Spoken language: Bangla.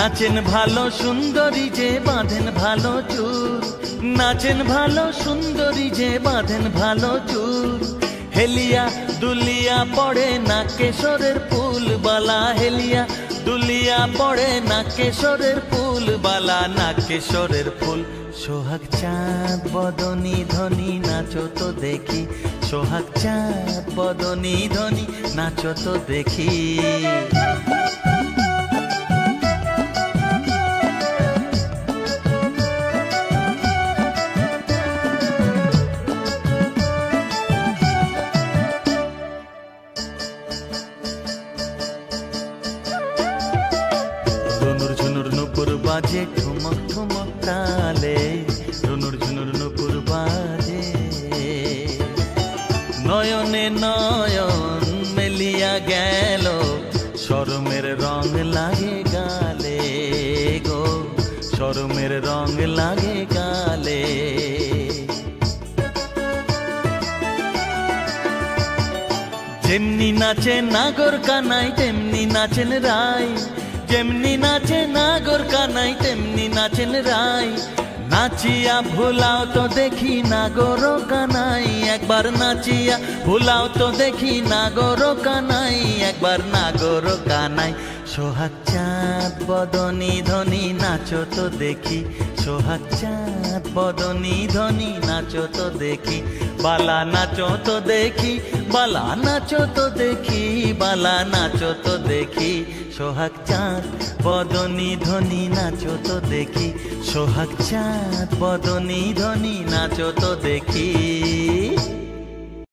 নাচেন ভালো সুন্দরী যে বাঁধেন ভালো চুল। নাচেন ভালো সুন্দরী যে বাঁধেন ভালো চুল। হেলিয়া দুলিয়া পড়ে না কেশরের ফুল বালা। হেলিয়া দুলিয়া পড়ে না কেশরের ফুল বালা। না কেশরের ফুল। সোহাগ চাঁদ, বদনি ধনি, নাচো তো দেখি। সোহাগ চাঁদ, বদনি ধনি, নাচো তো দেখি। রুনুর ঝুনুর নুপুর বাজে, ঠুমক ঠুমক তালে। রুনুর ঝুনুর নুপুর বাজে। নয়নে নয়ন মেলিয়া গেল, শরমের রং লাগে গালে গো। শরমের রং লাগে গালে। যেমনি নাচে নাগর কানাই, তেমনি নাচেন রাই। যেমনি নাচে নাগর কানাই, তেমনি নাচেন রাই। নাচিয়া ভুলাও তো দেখি নাগর কানাই, একবার নাচিয়া ভুলাও তো দেখি নাগর কানাই, একবার নাগর কানাই। সোহাগ চাঁদ, বদনি ধনি, নাচো তো দেখি। সোহাগ চাঁদ, বদনি ধনি, নাচো তো দেখি। বালা নাচো তো দেখি, বালা নাচো তো দেখি, বালা নাচো তো দেখি। সোহাগ চাঁদ, বদনি ধনি নাচো তো দেখি। সোহাগ চাঁদ, বদনি ধনি নাচো তো দেখি।